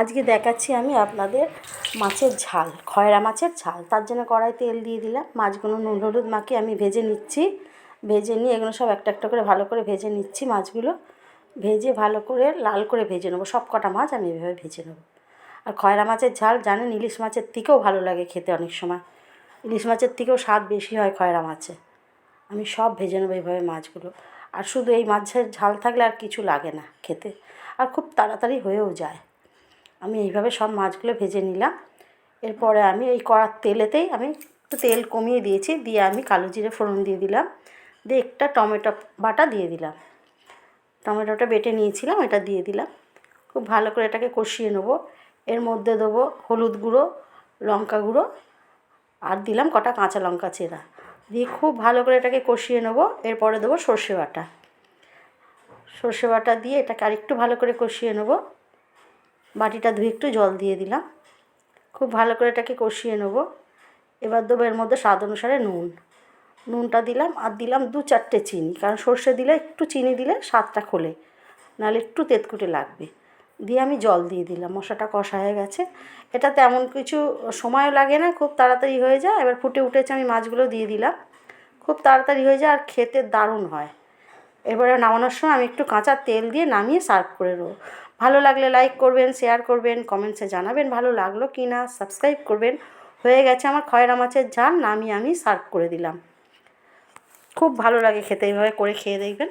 আজকে দেখাচ্ছি আমি আপনাদের মাছের ঝাল, খয়রা মাছের ঝাল। তার জন্য কড়াই তেল দিয়ে দিলাম, মাছগুলো নুন, হলুদ মাখিয়ে আমি ভেজে নিচ্ছি। ভেজে নিয়ে এগুলো সব একটা একটা করে ভালো করে ভেজে নিচ্ছি মাছগুলো। ভেজে ভালো করে, লাল করে ভেজে নেব। সব কটা মাছ আমি এভাবে ভেজে নেব। আর খয়রা মাছের ঝাল, জানেন ইলিশ মাছের থেকেও ভালো লাগে খেতে অনেক সময়। ইলিশ মাছের থেকেও স্বাদ বেশি হয় খয়রা মাছে। আমি সব ভেজে নেব এইভাবে মাছগুলো। আর শুধু এই মাছের ঝাল থাকলে আর কিছু লাগে না খেতে। আর খুব তাড়াতাড়ি হয়েও যায়। আমি এইভাবে সব মাছগুলো ভেজে নিলাম। এরপরে আমি এই কড়ার তেলেতেই আমি একটু তেল কমিয়ে দিয়েছি, দিয়ে আমি কালো জিরে ফোড়ন দিয়ে দিলাম। দিয়ে একটা টমেটো বাটা দিয়ে দিলাম। টমেটোটা বেটে নিয়েছিলাম, এটা দিয়ে দিলাম। খুব ভালো করে এটাকে কষিয়ে নেব। এর মধ্যে দেবো হলুদ গুঁড়ো, লঙ্কা গুঁড়ো, আর দিলাম কটা কাঁচা লঙ্কা চেরা। দিয়ে খুব ভালো করে এটাকে কষিয়ে নেব। এরপরে দেবো সর্ষে বাটা। সর্ষে বাটা দিয়ে এটাকে আরেকটু ভালো করে কষিয়ে নেব। বাটিটা ধুয়ে একটু জল দিয়ে দিলাম। খুব ভালো করে এটাকে কষিয়ে নেব। এবার দেবো এর মধ্যে স্বাদ অনুসারে নুন। নুনটা দিলাম আর দিলাম দু চারটে চিনি, কারণ সর্ষে দিলে একটু চিনি দিলে স্বাদটা খোলে, নাহলে একটু তেতকুটে লাগবে। দিয়ে আমি জল দিয়ে দিলাম, মশলাটা কষা হয়ে গেছে। এটা তেমন কিছু সময়ও লাগে না, খুব তাড়াতাড়ি হয়ে যায়। এবার ফুটে উঠেছে, আমি মাছগুলো দিয়ে দিলাম। খুব তাড়াতাড়ি হয়ে যায়, আর খেতে দারুণ হয়। এবারে নামানোর সময় আমি একটু কাঁচা তেল দিয়ে নামিয়ে সার্ভ করে দেবো ভালো লাগলে লাইক করবেন শেয়ার করবেন কমেন্টসে জানাবেন ভালো লাগল কি না সাবস্ক্রাইব করবেন। হয়ে গেছে আমার খয়রা মাছের ঝাল, নামিয়ে আমি সার্ভ করে দিলাম। খুব ভালো লাগে খেতে, এইভাবে করে খেয়ে দেখবেন।